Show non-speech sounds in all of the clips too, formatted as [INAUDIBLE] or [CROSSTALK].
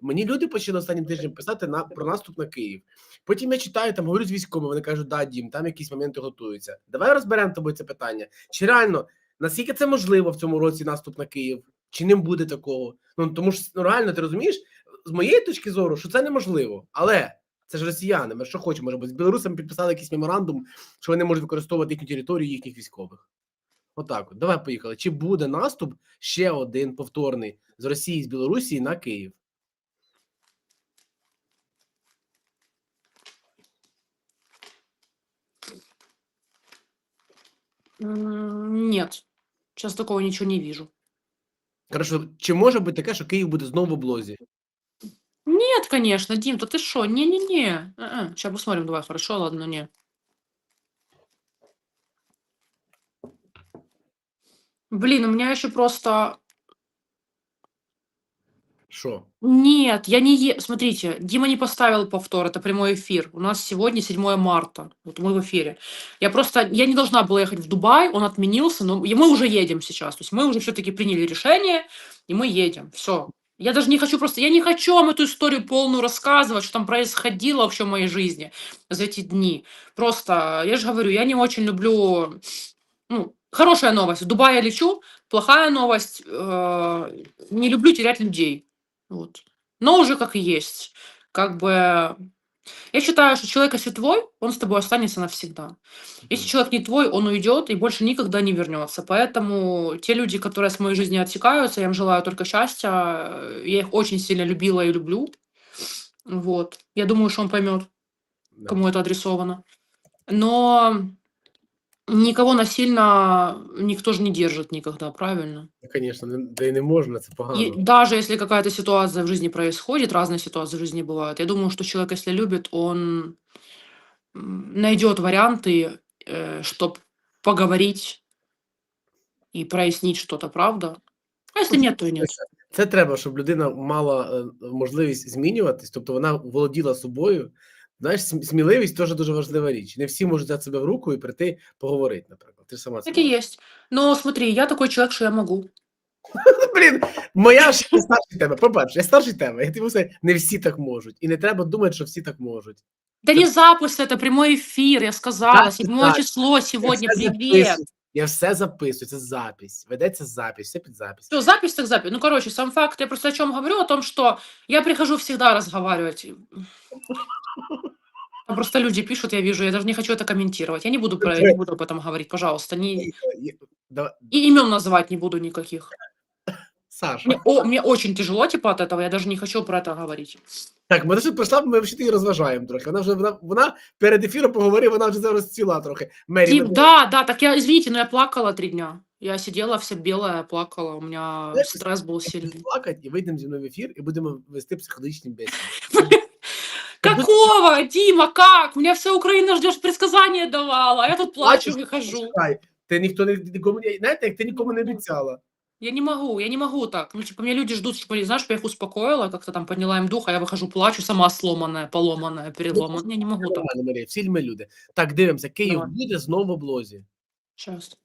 Мені люди почали останнім тижнем писати на про наступ на Київ. Потім я читаю, там говорю з військовими, вони кажуть, да, дім, там якісь моменти готуються. Давай розберемо тобою це питання. Чи реально наскільки це можливо в цьому році наступ на Київ? Чи не буде такого? Ну тому ж ну, реально ти розумієш, з моєї точки зору, що це неможливо, але це ж росіяни. Ми що хочемо, щоб з білорусами підписали якийсь меморандум, що вони можуть використовувати їхню територію їхніх військових. Отак, от давай поїхали. Чи буде наступ ще один повторний з Росії з Білорусі на Київ? М, Нет, сейчас такого ничего не вижу. Хорошо, чи може бути таке, що Київ буде знову в облозі? Нет, конечно, Дим, да ты что? Не-не-не. Сейчас посмотрим, давай, хорошо, ладно, не. Блин, у меня еще просто... Що? Нет, я не е... Смотрите, Дима не поставил повтор, это прямой эфир. У нас сегодня 7 марта, вот мы в эфире. Я просто, я не должна была ехать в Дубай, он отменился, но мы уже едем сейчас. То есть мы уже все-таки приняли решение, и мы едем. Все. Я даже не хочу просто, я не хочу вам эту историю полную рассказывать, что там происходило вообще в моей жизни за эти дни. Просто, я же говорю, я не очень люблю, ну, хорошая новость, в Дубай я лечу, плохая новость, э, не люблю терять людей. Вот. Но уже как есть. Как бы я считаю, что человек, если твой, он с тобой останется навсегда. Если человек не твой, он уйдет и больше никогда не вернется. Поэтому те люди, которые с моей жизни отсекаются, я им желаю только счастья. Я их очень сильно любила и люблю. Вот. Я думаю, что он поймет, Да. кому это адресовано. Но никого насильно никто же не держит никогда, правильно? Ну, Звісно, не, да й не можна, це погано. И даже если какая-то ситуация в жизни происходит, разные ситуации в жизни бывают, я думаю, что человек, если любит, он м, найдет варианты, чтобы поговорить и прояснить что-то, правда? А если нет, то и нет. Це треба, щоб людина мала е, можливість змінюватись, тобто вона володіла собою. Знаєш, сміливість теж дуже важлива річ. Не всі можуть взяти себе в руку і прийти поговорити, наприклад. Ти сама Так бачиш. есть. Но смотри, я такой человек, что я могу. [LAUGHS] Блін, моя ж [LAUGHS] я старший тебе. По-перше, я старший тебе. Я тобі все, не всі так можуть. І не треба думати, що всі так можуть. Да не запуск, это прямой эфир, я сказала. Седьмое число Я сегодня, привет. записую. Я все записую, це запись. Ведеться запись, все під запись. Все, запись так запись. Ну, короче, сам факт, я просто о чем говорю, о том, что я прихожу всегда разговаривать. Там просто люди пишут, я вижу, я даже не хочу это комментировать. Я не буду, про, не буду об этом говорить, пожалуйста. Не, Я- да- и имен называть не буду никаких. Саша. Мне, о, мне очень тяжело, типа, от этого, я даже не хочу про это говорить. Так, ми тут прийшла, ми взагалі її розважаємо трохи. Вона вже вона, вона перед ефіром поговорила, вона вже зараз ціла трохи. Мері, Дим, ми- да, да, так я, извините, но я плакала три дня. Я сидела вся белая, плакала, у меня Знаешь, стресс был сильный. плакати і вийдемо зі мною в ефір і будемо вести психологічні бесіди. [LAUGHS] Какого, Дима, как? Меня вся Украина ждет, предсказание давала, а я тут плачу, Плачешь, выхожу. Чекай, ти ніхто не нікому не знаєте, як ти нікому не обіцяла. Я не могу, я не могу так. Ну, типа, меня люди ждут, чтобы, знаешь, чтобы я их успокоила, как-то там подняла им дух, а я выхожу, плачу, сама сломанная, поломанная, переломанная. Я не могу так. Нормально, Марія, всі ми люди. Так, дивимося, Київ Давай. буде знову в облозі. Сейчас.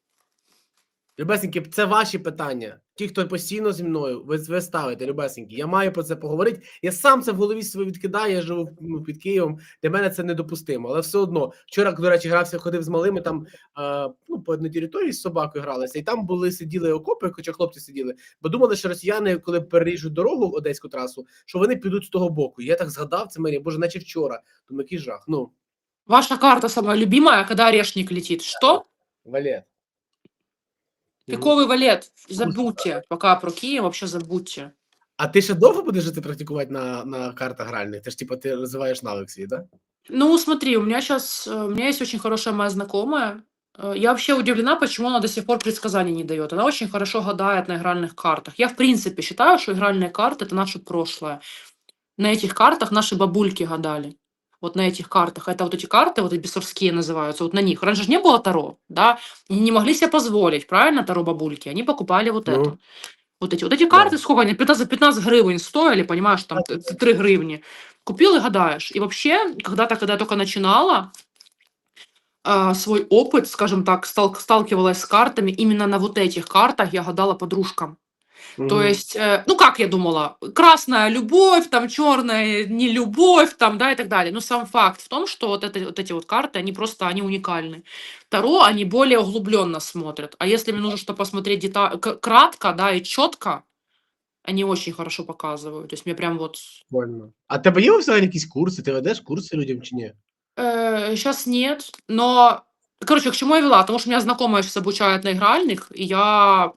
Любесеньки, це ваші питання. Ті, хто постійно зі мною, ви, ви ставите, любесеньки. Я маю про це поговорити. Я сам це в голові своїй відкидаю, я живу ну, під Києвом. Для мене це недопустимо. Але все одно, вчора, до речі, грався, ходив з малими там е, ну, по одній території з собакою гралися, і там були сиділи окопи, хоча хлопці сиділи, бо думали, що росіяни, коли переріжуть дорогу в одеську трасу, що вони підуть з того боку. Я так згадав це мені, боже, наче вчора. Думаю, який жах. Ну, Ваша карта самая любимая, когда орешник летит. Что? валет. Пиковый валет. Забудьте. Пока про Киев вообще забудьте. А ти ще довго будеш жити практикувати на, на картах гральних? Ти ж типу ти розвиваєш навик свій, да? Ну, смотри, у меня сейчас, у меня есть очень хорошая моя знакомая. Э, Я вообще удивлена, почему она до сих пор предсказаний не дает. Она очень хорошо гадает на игральных картах. Я, в принципе, считаю, что игральные карты – это наше прошлое. На этих картах наши бабульки гадали. Вот на этих картах. Это вот эти карты, вот эти бесовские называются, вот на них. Раньше же не было Таро, да? И не могли себе позволить, правильно, Таро бабульки? Они покупали вот Ну. это. Вот эти, вот эти Да. карты, сколько они, 15, 15 гривен стоили, понимаешь, там т- т- 3 гривни. Купил и гадаешь. И вообще, когда-то, когда я только начинала а, свой опыт, скажем так, стал, сталкивалась с картами, именно на вот этих картах я гадала подружкам. То Мгм. есть, э, ну как я думала, красная любовь, там черная не любовь, там, да, и так далее. Но сам факт в том, что вот, это, вот эти вот карты, они просто, они уникальны. Таро, они более углубленно смотрят. А если мне нужно что посмотреть деталь, к- кратко, да, и четко, они очень хорошо показывают. То есть мне прям вот... Прикольно. А в тебе є взагалі якісь курси? Ти ведеш курси людям чи ні? сейчас нет, но... Короче, к чему я вела? Потому что у меня знакомая сейчас обучает на игральных, и я,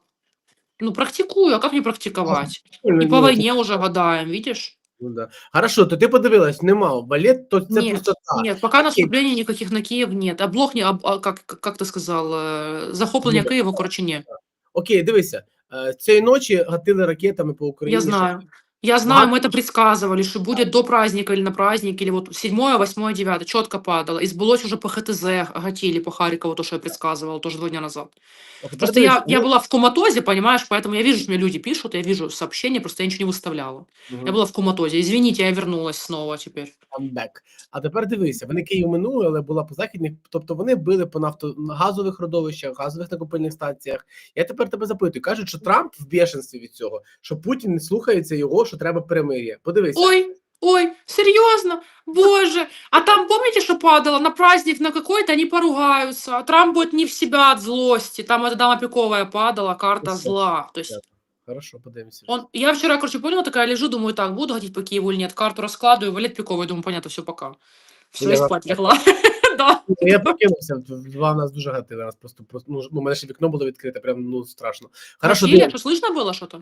ну, практикую. А как не практиковать? И по войне уже гадаем, видишь? Ну, да. Хорошо, то ти подивилась, нема. Балет, то це Нет, просто так. Нет, пока наступлений никаких на Киев нет. А блок не, а, а как, как ты сказал, э, захоплення Ну. Києва, коротше, ні. Окей, дивися. е, Цієї ночі гатили ракетами по Україні. Я знаю. Я знаю, мы Ладно. это предсказывали, что будет до праздника или на праздник, или вот 7, 8, 9, четко падало. И сбылось уже по ХТЗ, гатили по Харькову, то, что я предсказывала тоже два дня назад. А тепер Просто дивись, я, я ну, была в коматозе, понимаешь, поэтому я вижу, что мне люди пишут, я вижу сообщения, просто я ничего не выставляла. мгм, Я была в коматозе. Извините, я вернулась снова теперь. I'm back. А тепер дивися, вони Київ минули, але була по західних, тобто вони били по нафтогазових родовищах, газових накопильних станціях. Я тепер тебе запитую. Кажуть, що Трамп в бешенстві від цього, що Путін не слухається його, що треба перемир'я. Подивися. Ой, ой, серьезно? Боже. А там, помните, что падало на праздник на какой-то, они поругаются. А Трамп будет не в себя от злости. Там эта дама пиковая падала, карта Всё. зла. То есть Хорошо, подивимося. он, я вчера, короче, поняла, такая лежу, думаю, так, буду ходить по Киеву или нет, карту раскладываю, валет пиковый, думаю, понятно, все, пока. Все, Я и вас- спать легла. [LAUGHS] Да. Ну, Я прокинувся, два нас дуже гатили. Нас просто, просто ну, у мене ще вікно було відкрите, прям ну страшно. Хорошо, Василия, дивись. что слышно было что-то?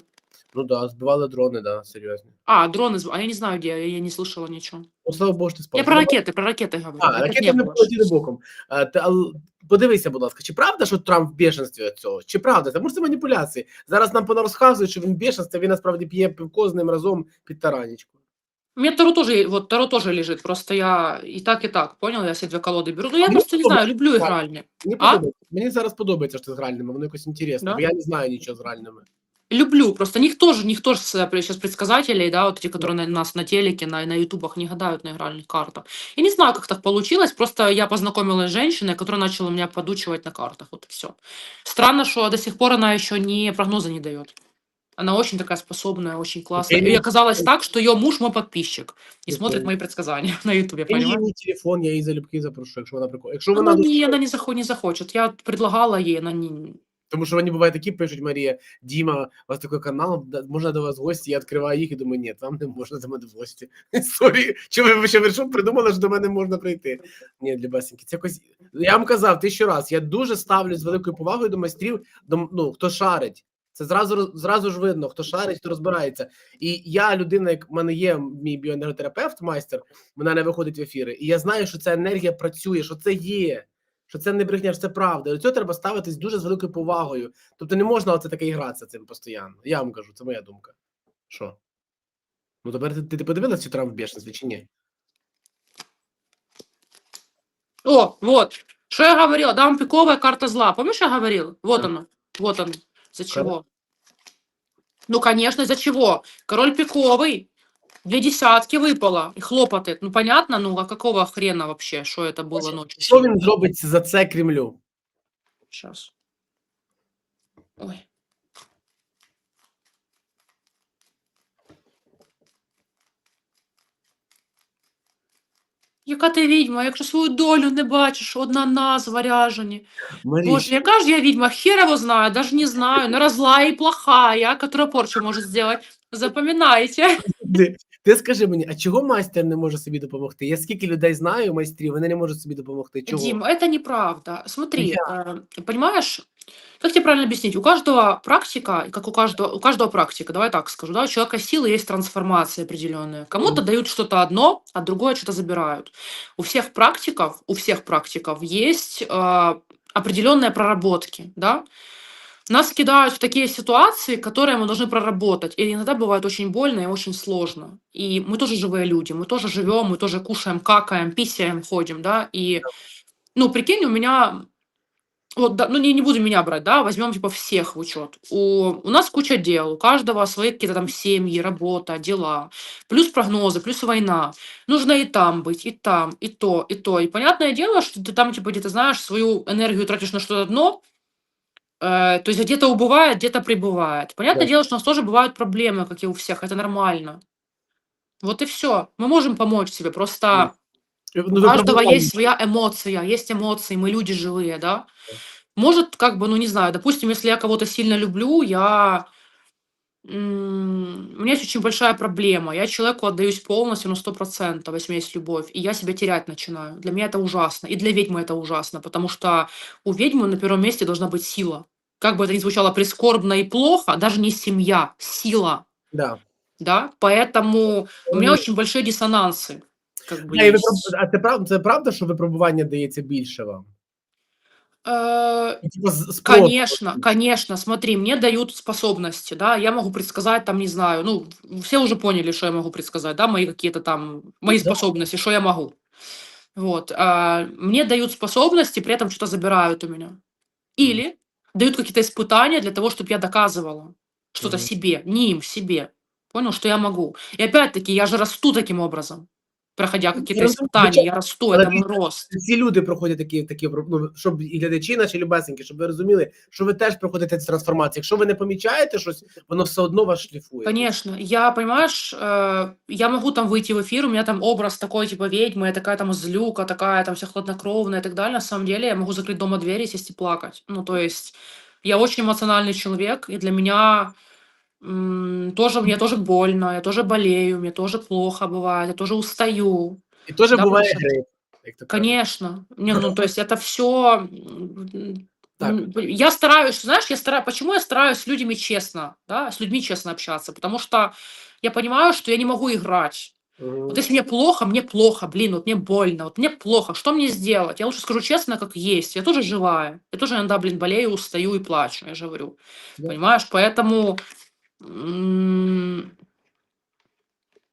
Ну да, збивали дрони, да, серйозно. А, дроны, зв- а я не знаю, где, я, я не слышала ничего. Ну, слава Богу, що ти спав. Я про ракеты, про ракеты говорю. А, ракет ракети не не было. полетіли боком. А, та, ал- подивися, будь ласка, чи правда, що Трамп в бешенстві від цього? Чи правда? Тому що це маніпуляції. Зараз нам понарозказують, що він в бешенстві, він насправді п'є пивко з ним разом під таранічку. У меня Таро тоже, вот Таро тоже лежит, просто я и так, и так, понял, я себе две колоды беру. Ну, я Ну, просто не добре. знаю, люблю Так. игральные. Мені А? подобається. Мені зараз подобається, що ти з гральними, воно якось інтересно, Да? бо я не знаю нічого з гральними. Люблю, просто никто же, никто же сейчас предсказателей, да, вот эти, которые на нас на телеке, на, на ютубах не гадают на игральных картах. Я не знаю, как так получилось, просто я познакомилась с женщиной, которая начала меня подучивать на картах, вот и все. Странно, что до сих пор она еще не прогноза не дает. Она очень такая способная, очень классная. И ну, оказалось так, что ее муж мой подписчик и Окей. смотрит мои предсказания [LAUGHS] на ютубе, Я її телефон, я її залюбки запрошу, якщо вона прикольна. Якщо вона не, дуже- она не, захочет, не захочет. Я предлагала ей, она не... Тому що вони бувають такі, пишуть Марія, Діма, у вас такий канал, можна до вас в гості, я відкриваю їх і думаю, ні, вам не можна до мене в гості. [LAUGHS] Сорі, чи ви ще вершу придумали, що до мене можна прийти? Ні, для басеньки, це якось. Я вам казав тисячу раз, я дуже ставлю з великою повагою до майстрів, до, ну, хто шарить. Це зразу зразу ж видно, хто шарить, хто розбирається. І я людина, як в мене є мій біоенерготерапевт, майстер, вона не виходить в ефіри, і я знаю, що ця енергія працює, що це є. Що це не брехня, що це правда. До цього треба ставитись дуже з великою повагою. Тобто не можна оце таке гратися цим постійно. Я вам кажу, це моя думка. Що? Ну тепер ти, ти подивилась, чи Трамп в бешенстві, чи ні? О, вот. Что я говорила? Дама пиковая карта зла. Помнишь, я говорила? Вот Да. оно. Вот оно. За чего? Ну, конечно, из-за чего? Король пиковый. Две десятки выпало. И хлопотает. Ну, понятно? Ну, а какого хрена вообще, что это было ночью? Що він зробить за це Кремлю? Сейчас. Ой. Яка ти відьма, якщо свою долю не бачиш, одна назва ряжені. Маріш, Боже, яка ж я ведьма, хер его знаю, даже не знаю, но разлая и плохая, которая порчу может сделать. Запоминайте. ти, ти скажи мені, а чого майстер не може собі допомогти? Я скільки людей знаю, майстрів, вони не можуть собі допомогти. Чого? Дима, это неправда. Смотри, э, понимаешь, как тебе правильно объяснить? У каждого практика, как у каждого, у каждого практика, давай так скажу, да, у человека силы есть трансформация определенная. Кому-то Мгм. дают что-то одно, а другое что-то забирают. У всех практиков, у всех практиков есть э, определенные проработки, да. Нас кидают в такие ситуации, которые мы должны проработать. И иногда бывает очень больно и очень сложно. И мы тоже живые люди, мы тоже живем, мы тоже кушаем, какаем, писаем, ходим, да. И, ну, прикинь, у меня вот, да, ну не, не буду меня брать, да, возьмем типа всех в учет. У, у нас куча дел, у каждого свои какие-то там семьи, работа, дела, плюс прогнозы, плюс война. Нужно и там быть, и там, и то, и то. И понятное дело, что ты там типа где-то знаешь свою энергию тратишь на что-то одно, Э, то есть где-то убывает, где-то прибывает. Понятное Да. дело, что у нас тоже бывают проблемы, как и у всех, это нормально. Вот и все. Мы можем помочь себе, просто Ну, у каждого есть своя эмоция, есть эмоции, мы люди живые, да. Может, как бы, ну не знаю, допустим, если я кого-то сильно люблю, я... м, У меня есть очень большая проблема. Я человеку отдаюсь полностью на 100%, если у меня есть любовь, и я себя терять начинаю. Для меня это ужасно. И для ведьмы это ужасно, потому что у ведьмы на первом месте должна быть сила. Как бы это ни звучало прискорбно и плохо, даже не семья, сила, Да. да. Поэтому у меня очень большие диссонансы. Как бы А, і есть. випроб- а це правда, це правда, що випробування дається більше вам? Э, І, Типа, з- спротиву. Конечно, конечно. Смотри, мне дают способности, да, я могу предсказать, там, не знаю, ну, все уже поняли, что я могу предсказать, да, мои какие-то там, мои Да. способности, что я могу. Вот. а, мне дают способности, при этом что-то забирают у меня. Или дают какие-то испытания для того, чтобы я доказывала что-то Мгм. себе, не им, себе. Понял, что я могу. И опять-таки, я же расту таким образом, проходя какие-то разумею, испытания, звичайно, я расту, але это мой дивіться, рост. Всі люди проходять такі, такі ну, щоб і глядачі наші любесенькі, щоб ви розуміли, що ви теж проходите ці трансформації. Якщо ви не помічаєте щось, воно все одно вас шліфує. Конечно, я, понимаешь, э, я могу там выйти в эфир, у меня там образ такой, типа, ведьмы, я такая там злюка, такая там вся хладнокровная и так далее. На самом деле я могу закрыть дома двери, сесть и плакать. Ну, то есть я очень эмоциональный человек, и для меня м, тоже, мне тоже больно, я тоже болею, мне тоже плохо бывает, я тоже устаю. І теж Да. Як то кажуть. Конечно. Не, ну, то есть это все... Так. Я стараюсь, знаешь, я стараюсь, почему я стараюсь с людьми честно, да, с людьми честно общаться, потому что я понимаю, что я не могу играть. Мгм. Вот если мне плохо, мне плохо, блин, вот мне больно, вот мне плохо, что мне сделать? Я лучше скажу честно, как есть. Я тоже живая. Я тоже иногда, блин, болею, устаю и плачу, я же говорю. Да. Понимаешь? Поэтому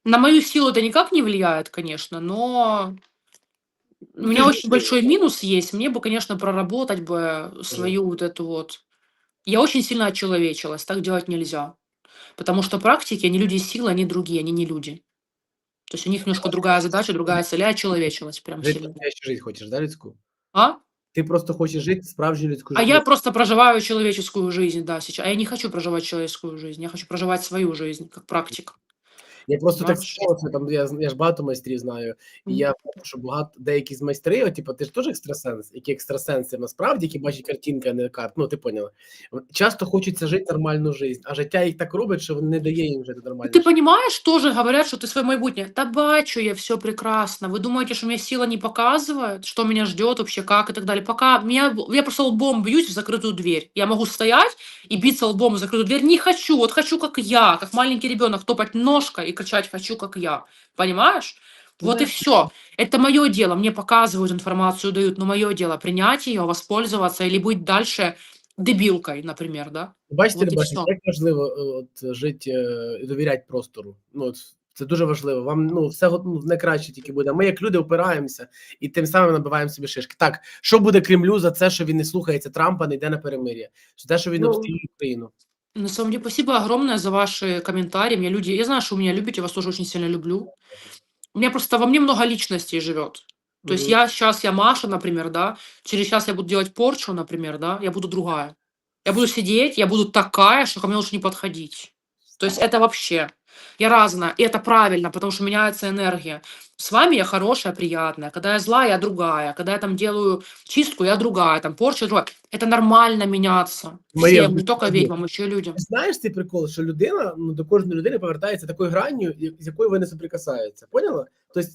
на мою силу это никак не влияет, конечно, но у меня ты очень большой минус есть. Мне бы, конечно, проработать бы свою вот эту вот... Я очень сильно очеловечилась, так делать нельзя. Потому что практики, они люди силы, они другие, они не люди. То есть у них немножко другая задача, другая цель. Я очеловечилась прям Жити сильно. настоящу життя хочеш, да, людську? А? Ти просто хочеш жити справжню людську А я просто проживаю человеческую жизнь, да, сейчас. А я не хочу проживать человеческую жизнь. Я хочу проживать свою жизнь, как практик. Я просто так Знаєш. сказав, це там я, з- я ж багато майстрів знаю. І Мгм. я бачу, що багато деякі з майстрів, от, типу, ти ж теж екстрасенс, які екстрасенси насправді, які бачать картинки, а не карт. Ну, ти поняла. От Часто хочеться жити нормальну життя, а життя їх так робить, що не дає їм жити нормально. Ты понимаешь, тоже говорят, что ты свое майбутнее. Да бачу я все прекрасно. Вы думаете, что меня сила не показывает, что меня ждет вообще, как и так далее. Пока меня, я просто лбом бьюсь в закрытую дверь. Я могу стоять и биться лбом в закрытую дверь. Не хочу, вот хочу, как я, как маленький ребенок, топать ножкой и кричать «хочу, как я». Понимаешь? Вот и Да. все. Это мое дело. Мне показывают информацию, дают, но мое дело принять ее, воспользоваться или быть дальше дебилкой, например, да? Бачите, От і бачите, всьо. як важливо е, от, жити е, і довіряти простору. Ну, от, це дуже важливо. Вам ну, все от, ну, найкраще тільки буде. Ми, як люди, опираємося і тим самим набиваємо собі шишки. Так, що буде Кремлю за це, що він не слухається Трампа, не йде на перемир'я? За те, що він Ну, обстрілює Україну? На самом деле, спасибо огромное за ваши комментарии. Меня люди, я знаю, что вы меня любите, я вас тоже очень сильно люблю. У меня просто во мне много личностей живет. То есть Мгм. я сейчас, я Маша, например, да, через час я буду делать порчу, например, да, я буду другая. Я буду сидеть, я буду такая, что ко мне лучше не подходить. То есть это вообще, я разная, и это правильно, потому что меняется энергия. С вами я хорошая, приятная. Когда я злая, я другая. Когда я там делаю чистку, я другая. Там порча, другая. Это нормально меняться. Моя Всем, не только абсолютно. ведьмам, еще и людям. Ти знаєш цей прикол, що людина ну, до кожної людини повертається такою гранню, і- з якою ви не соприкасаються. Поняла? Тобто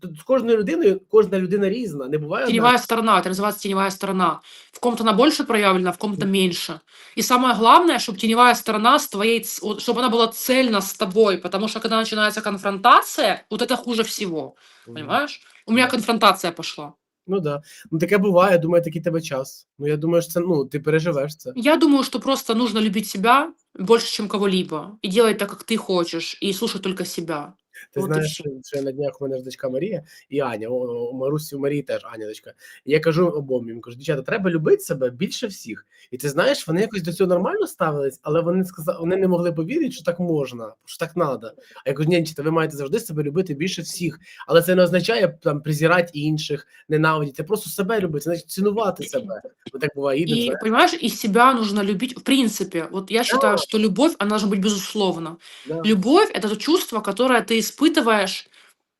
тут з кожною людиною кожна людина різна, не буває. одна. Теневая сторона, это называется теневая сторона. В ком-то она больше проявлена, в ком-то меньше. И самое главное, чтобы теневая сторона с твоей, ц- вот, чтобы она была цельна с тобой, потому что когда начинается конфронтация, вот это хуже всего, Мгм. понимаешь? У меня Да. конфронтация пошла. Ну да. Ну таке буває, думаю, такий тебе час. Ну я думаю, що це ну ти переживеш це. Я думаю, что просто нужно любить себя больше, чем кого-либо, и делать так, как ты хочешь, и слушать только себя. Ти От і знаєш, всьо. що- що на днях у мене ж дочка Марія і Аня. У, у Марусі у Марії теж Аня дочка. І я кажу обом їм, кажу, дівчата, треба любити себе більше всіх. І ти знаєш, вони якось до цього нормально ставились, але вони сказали, вони не могли повірити, що так можна, що так треба. А я кажу, ні, дівчата, ви маєте завжди себе любити більше всіх. Але це не означає там презирати інших, ненавидіти. Це просто себе любити, це значить цінувати себе. Бо так буває, їде, И, знаєш, понимаешь, и себя нужно любить. В принципе, вот я считаю, что любовь, она должна быть безусловна. да. Любовь это то чувство, которое ты испытываешь,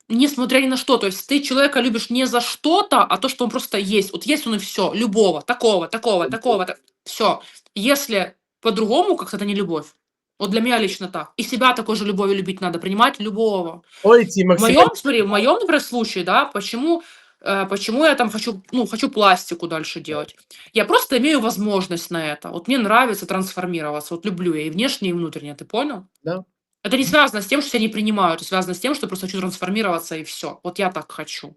несмотря ни на что. То есть ты человека любишь не за что-то, а то, что он просто есть. Вот есть он и все. Любого, такого, такого, такого. Все. Если по-другому, как это не любовь. Вот для меня лично так. И себя такой же любовью любить надо, принимать любого. Ой, ці В моем, смотри, в моем, например, случае, да, почему, э, почему я там хочу, ну, хочу пластику дальше делать. Я просто имею возможность на это. Вот мне нравится трансформироваться, вот люблю я и внешне, и внутренне, ты понял? Да. Это не связано с тем, что я не принимаю, это связано с тем, что я просто хочу трансформироваться и все. Вот я так хочу.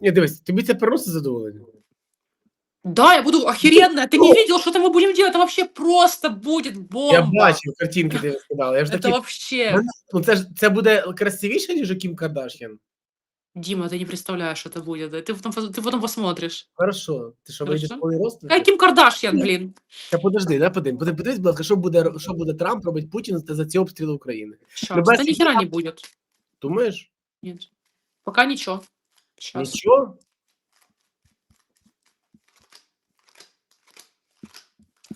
Ні, дивись, тобі це приносить задоволення. Да, я буду охеренная. Ты не видел, что там мы будем делать? Это вообще просто будет бомба. Я бачив картинки, ти сказала. Я ж Это такий, вообще... ну це ж це буде красивіше, ніж у Кім Кардашян. Дима, ты не представляешь, что это будет. да? Ты потом, пос- ты потом посмотришь. Хорошо. Ти що вийдеш Хорошо. повний рост? Какая Ким Кардашьян, блин. Та подожди, да, подивись. Подивись, подивись, будь ласка, що буде, що буде Трамп робить Путін за ці обстріли України. Сейчас. Любая Да ни хера семья- не будет. Думаєш? Нет. Пока ничего. Сейчас. Нічого?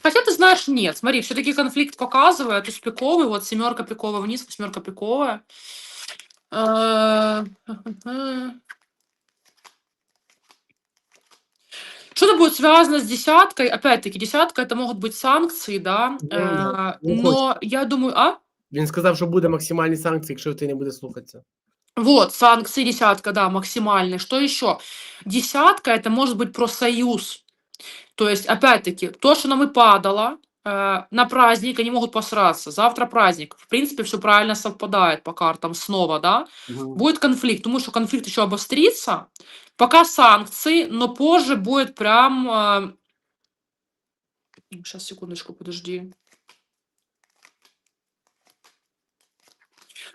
Хотя ты знаешь, нет. Смотри, все-таки конфликт показывает. Туз пиковый, вот семерка пиковая вниз, восьмерка пиковая. Э, [LAUGHS] Что-то будет связано с десяткой. Опять-таки, десятка это могут быть санкции, да. Ну да, Э, ну Но я думаю, а? Він сказав, що буде максимальні санкції, якщо ти не буде слухатися. Вот, санкции десятка, да, максимальные. Что еще? Десятка это может быть профсоюз. То есть, опять-таки, то, что нам и падало, э, на праздник они могут посраться. Завтра праздник. В принципе, все правильно совпадает по картам снова, да. Будет конфликт. Думаю, что конфликт еще обострится. Пока санкции, но позже будет прям... Сейчас, секундочку, подожди.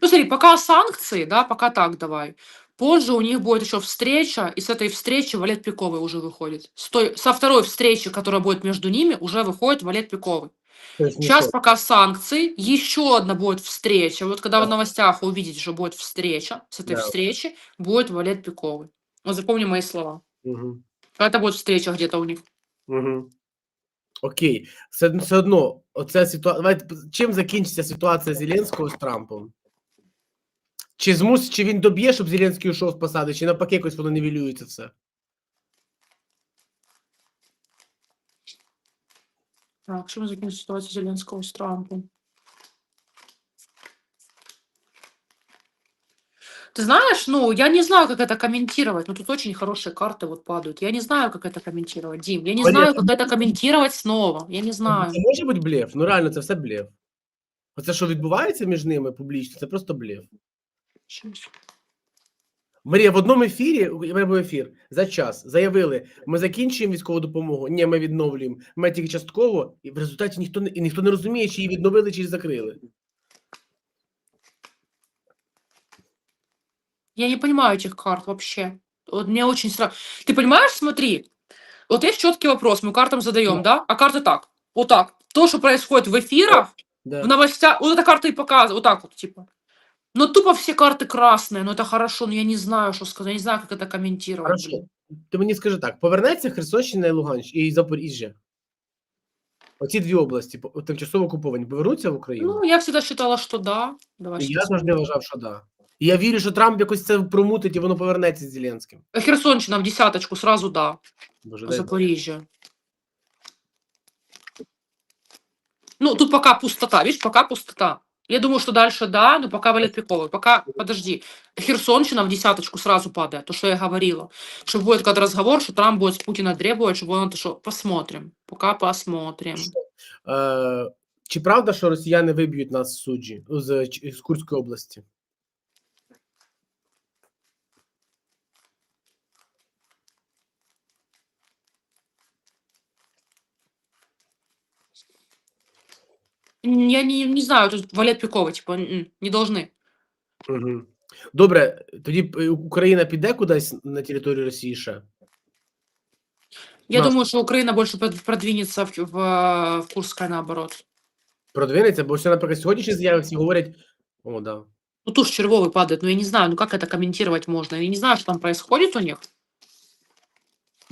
Ну, смотри, пока санкции, да, пока так давай. Позже у них будет еще встреча, и с этой встречи Валет Пиковый уже выходит. С той- со второй встречи, которая будет между ними, уже выходит Валет Пиковый. Тобто, Сейчас нічого. пока санкции, еще одна будет встреча. Вот когда Да. в новостях вы увидите, что будет встреча, с этой Да. встречи будет Валет Пиковый. Вот запомни мои слова. Мгм. Когда будет встреча где-то у них. Угу. Окей. Все, все одно, оця ситуація. Давайте п- чим закінчиться ситуація Зеленського з Трампом? Чи змус, чи він доб'є, щоб Зеленський ушов з посади, чи навпаки якось воно нівелюється все? Так, что мы закинем ситуацию Зеленского с Трампом? Ты знаешь, ну, я не знаю, как это комментировать. Но тут очень хорошие карты вот падают. Я не знаю, как это комментировать, Дим. Я не Понятно. знаю, как это комментировать снова. Я не знаю. Це може бути блеф? Ну реально, це все блеф. Оце, що відбувається між ними публічно, це просто блеф. Щас. Марія, в одному ефірі, у мене був ефір за час, заявили, ми закінчуємо військову допомогу. Ні, ми відновлюємо. Ми тільки частково, і в результаті ніхто не і ніхто не розуміє, чи її відновили, чи її закрили. Я не понимаю этих карт вообще. Вот мне очень страшно. Ты понимаешь, смотри, вот есть четкий вопрос, мы картам задаем, да. А карты так, вот так. То, что происходит в эфирах, Да. в новостях, вот эта карта и показывает, вот так вот, типа. Но тупо все карты красные, но это хорошо, но я не знаю, что сказать, я не знаю, как это комментировать. Хорошо. блин. Ти мені скажи так: повернеться Херсонщина і Луганщина і Запоріжжя. Оці дві області по- тимчасово окуповані повернуться в Україну. Ну, я всегда считала, что да. Давай і сейчас я завжди вважав, що да. І я вірю, що Трамп якось це промутить і воно повернеться з Зеленським. Херсонщина в десяточку, сразу да. Боже, дай Бог. Запоріжжя. Ну, тут пока пустота, видишь, пока пустота. Я думаю, что дальше да, но пока Валет Пиковый. Пока, подожди, Херсонщина в десяточку сразу падает, то, что я говорила. Что будет когда разговор, что Трамп будет с Путина требовать, чтобы он это что, посмотрим. Пока посмотрим. Е, чи правда, що росіяни виб'ють нас з суджі з, Ч- з Курської області? Я не, не знаю, тут Валет Пиковый, типа, м, не должны. Угу. Добре, тоді е, Україна піде кудись на територію Росії ще? Я Нас- думаю, что Украина больше под- продвинется в, в, в Курское наоборот. Продвинеться, бо ще, наприклад, сьогоднішні заяви всі говорять. О, да. Ну, туз червовый падает, но я не знаю, ну как это комментировать можно? Я не знаю, что там происходит у них.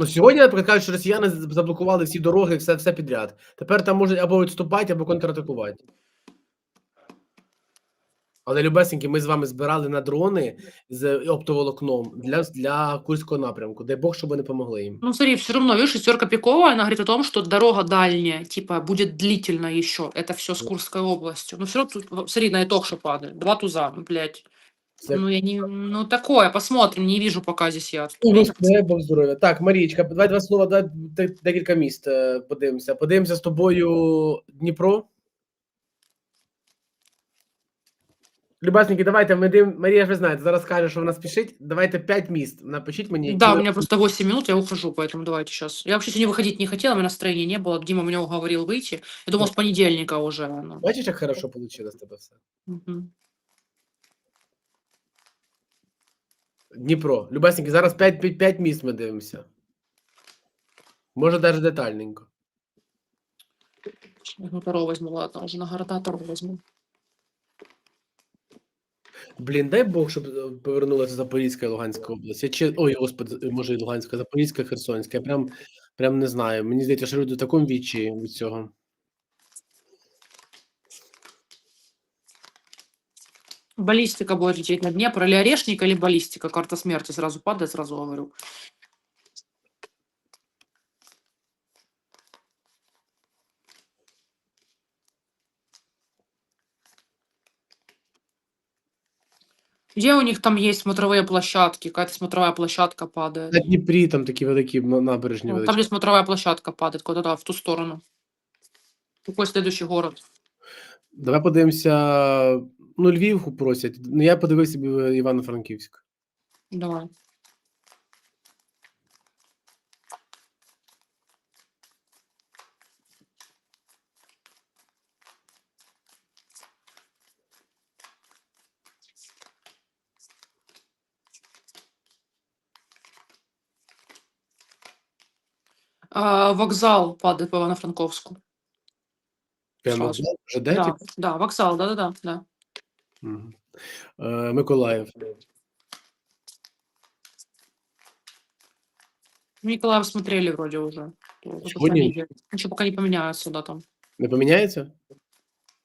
Ну, сьогодні, наприклад, кажуть, що росіяни заблокували всі дороги, все, все підряд. Тепер там можуть або відступати, або контратакувати. Але, любесеньки, ми з вами збирали на дрони з оптоволокном для, для Курського напрямку. Дай Бог, щоб вони помогли їм. Ну, смотри, все равно, видишь, шестерка пиковая, она говорит о том, что дорога дальняя, типа, будет длительно еще. Это все с Курской областью. Но все равно, тут, смотри, на итог, что падает. Два туза, ну, блядь. Це Ну, я не... Ну, такое, посмотрим, не вижу пока здесь я. Ну, дай Бог здоров'я. Так, Марічка, давай два слова, давай де- декілька міст е, подивимося. Подивимося з тобою Дніпро. Любасники, давайте ми дивимо. Марія ж ви знаєте, зараз каже, що вона спішить. Давайте п'ять міст. Напишіть мені. Да, які у ви- меня просто 8 минут, я ухожу, поэтому давайте сейчас. Я вообще сегодня выходить не хотела, у меня настроения не было. Дима меня уговорил выйти. Я думала, с понедельника уже. ну. Бачиш, як хорошо вийшло з тебе все. Мгм. Дніпро. Любасники, зараз 5, 5, 5 міст ми дивимося. Може, навіть детальненько. Таро возьму, ладно, уже на города Таро. Блін, дай Бог, щоб е, повернулася Запорізька і Луганська область. Я чи... Ой, господи, може, і Луганська, Запорізька, Херсонська. Я прям, прям не знаю. Мені здається, що люди в такому вічі від цього. Баллистика будет лететь на Днепр, или орешник, или баллистика. Карта смерти сразу падает, сразу говорю. Где у них там есть смотровые площадки? Какая-то смотровая площадка падает. На Дніпрі там такі великі м- набережні Вот. Там, где смотровая площадка падает, куда-то в ту сторону. Какой следующий город? Давай подивимося. Ну, Львів просять. Ну, я подивився е, Івано-Франківськ. Давай. А, вокзал падает по Ивано-Франковску. Прямо Сразу. вже Да, да, вокзал, да-да-да. да. Мгм. Е, Миколаїв. Николаев смотрели вроде уже. Фамилия. Ничего пока не да, там. Не поміняється?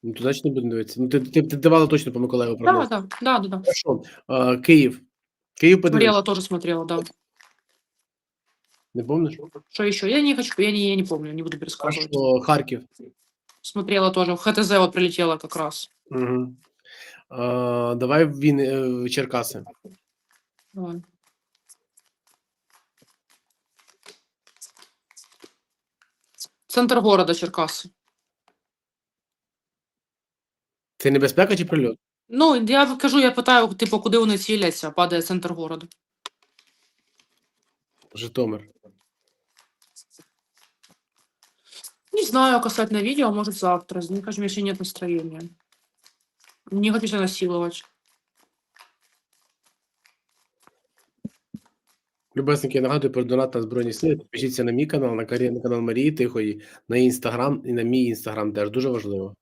Ну, то значить не будемо дивитися. Ну, ти, ти, ти давала точно по Миколаєву Да, прогноз. да, да, да, да. Хорошо. Е, Київ. Київ подивився. Смотрела, тоже смотрела, да. Не помниш? Что еще? Я не хочу, я не, я не помню, не буду пересказывать. Хорошо. Харків. Смотрела тоже. В ХТЗ вот прилетела как раз. Угу. Давай він е, Черкаси. Давай. Центр города Черкасы. Це небезпека чи прильот? Ну, я кажу, я питаю, типу, куди вони ціляться, падає центр города. Житомир. Не знаю, касательно видео, может завтра. Мне кажется, у меня еще нет настроения. Не хочу себя насиловать. Любесники, я нагадую про донат на Збройні Сили. Підпишіться на мій канал, на карі- на канал Марії Тихої, на інстаграм і на мій інстаграм теж дуже важливо.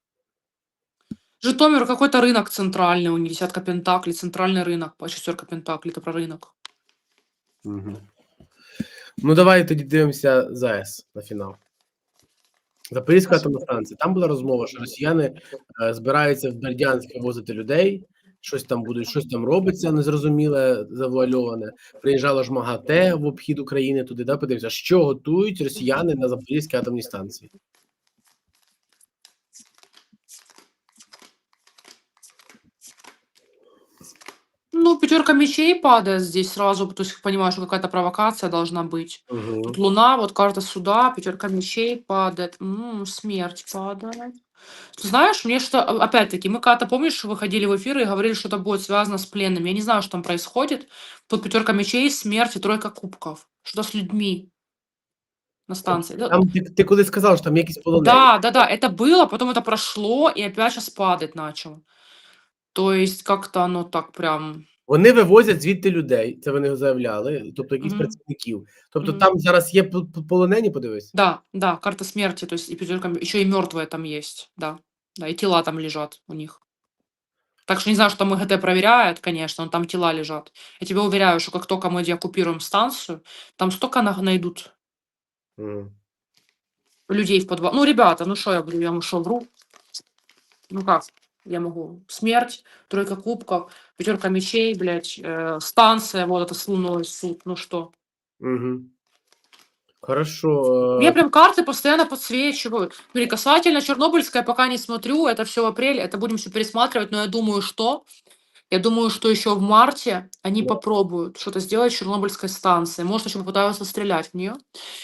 Житомир какой-то рынок центральный, у них десятка пентаклей, центральный рынок, по шестерка пентаклей, это про рынок. Угу. Ну, давай тоді дивимося ЗАЕС на фінал. Запорізька атомна станція. Там була розмова, що росіяни е, збираються в Бердянськ возити людей, щось там будуть, щось там робиться незрозуміле, завуальоване. Приїжджало ж МАГАТЕ в обхід України туди. Да, подивився, що готують росіяни на Запорізькій атомній станції. Ну, пятерка мечей падает здесь сразу, то есть понимаю, что какая-то провокация должна быть. Угу. Тут луна, вот карта суда, пятерка мечей падает, м, смерть падает. Ты знаешь, мне что, а- опять-таки, мы когда-то, помнишь, выходили в эфир и говорили, что это будет связано с пленными. Я не знаю, что там происходит. Тут пятерка мечей, смерть и тройка кубков. Что-то с людьми на станции. Да, Там ти, ти коли сказав, що там якісь полонені. да, да, да, это было, потом это прошло, и опять сейчас падать начал. То есть как-то оно так прям... Вони вивозять звідти людей. Це вони заявляли, тобто якісь Мгм. працівників. Тобто Мгм. там зараз є полонені, подивись. Да, да, карта смерти, то есть пятерка, еще и мертвые там есть, да, да, и тела там лежат у них. Так что не знаю, что там МГТ проверяет, конечно, но там тела лежат. Я тебе уверяю, что как только мы деоккупируем станцию, там столько на- найдут М. людей в подвал. Ну, ребята, ну что я говорю, я вам что, вру? Ну как, я могу? Смерть, тройка кубков, пятерка мечей, блядь, э, станция, вот это с луной, суд, ну что? Мгм. Хорошо. Мне э, прям карты постоянно подсвечивают. Смотри, касательно Чернобыльская пока не смотрю, это все в апреле, это будем все пересматривать, но я думаю, что я думаю, что еще в марте они Да. попробуют что-то сделать с Чернобыльской станцией. Может, еще попытаются стрелять в нее.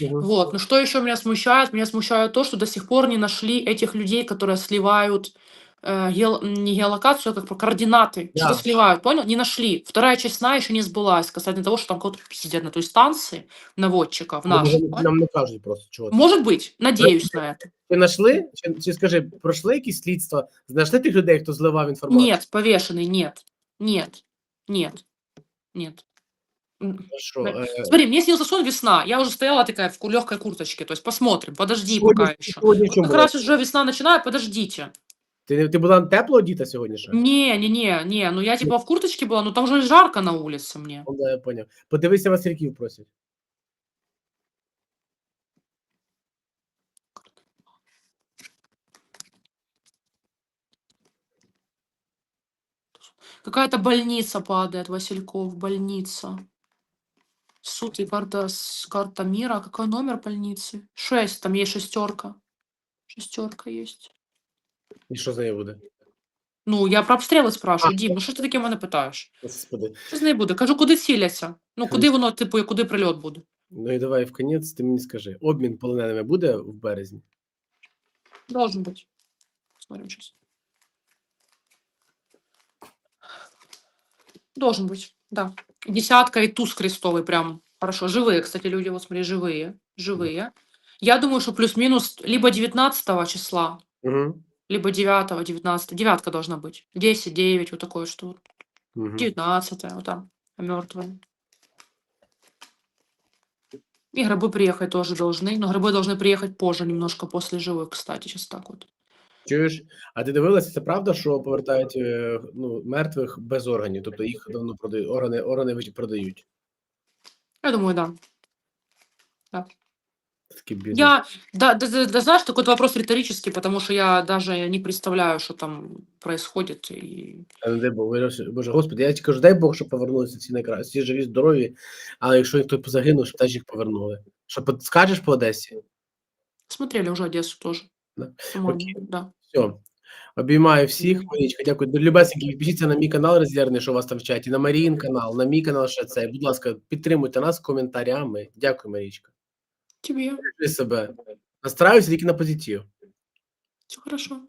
мгм. Вот. Но что еще меня смущает? Меня смущает то, что до сих пор не нашли этих людей, которые сливают э, гео- не геолокацию, а как про координаты. Что-то Да. сливают, понял? Не нашли. Вторая часть сна еще не сбылась касательно того, что там кого-то пиздят на той станции, наводчиков Ну, наших. вони понял? Нам не кажуть просто чого. Может быть, надеюсь на это. Ти знайшли? Чи, чи скажи, пройшли якісь слідства? Знайшли тих людей, хто зливав інформацію? Нет, повешенный, нет. Нет. Нет. Нет. М, Хорошо. Да. е, Смотри, мне снился сон весна. Я уже стояла такая в легкой курточке. То есть посмотрим. Подожди Сьогодні- пока еще. сьогодні Вот чому как було? раз уже весна начинает, подождите. Ти, ти була тепло одіта сьогодні ще? Не, не, не, не. Ну я типа в курточке была, но там же жарко на улице мне. Ну, Да, я поняв. Подивися, Васильків просять. Какая-то больница падает, Васильков, больница. Суд и карта, карта мира. Какой номер больницы? Шесть, там есть шестерка. Шестерка есть. І що з нею буде? Ну, я про обстріли спрашиваю. А. Дім, ну що ти таке мене питаєш? Господи. Що з нею буде? Кажу, куди ціляться? Ну, куди воно, типу, і куди прильот буде? Ну і давай в кінець ти мені скажи. Обмін полоненими буде в березні? Должен быть. Смотрим сейчас. Должен быть, да. Десятка и туз крестовый прям. Хорошо. Живые, кстати, люди, вот смотри, живые. Живые. Я думаю, что плюс-минус либо 19 числа, Угу. либо 9, 19. Девятка должна быть. 10, 9, вот такое что. Угу. 19, вот там, мертвые. И гробы приехать тоже должны, но гробы должны приехать позже, немножко после живых, кстати, сейчас так вот. Чуєш? А ти дивилася, це правда, що повертають е, ну, мертвих без органів? Тобто їх давно продають, органи, органи ви- продають. Я думаю, да. Такий бізнес. Я, да, да, да, да, знаешь, такой вопрос риторический, потому что я даже не представляю, что там происходит. И... А не дай Бог, Боже, Боже, Господи, я ті кажу, дай Бог, щоб повернулися всі найкраще, всі живі, здорові, але якщо хтось загинув, щоб теж їх повернули. Що под- скажеш по Одесі? Смотрели уже Одессу тоже. Да. Окей. да. Все. Обіймаю всіх, Марічка, дякую. Любесенькі, підпишіться на мій канал резервний, що у вас там в чаті, на Маріїн канал, на мій канал ще цей. Будь ласка, підтримуйте нас коментарями. Дякую, Марічка. Тебе себе. Настраюся тільки на позитив. все хорошо.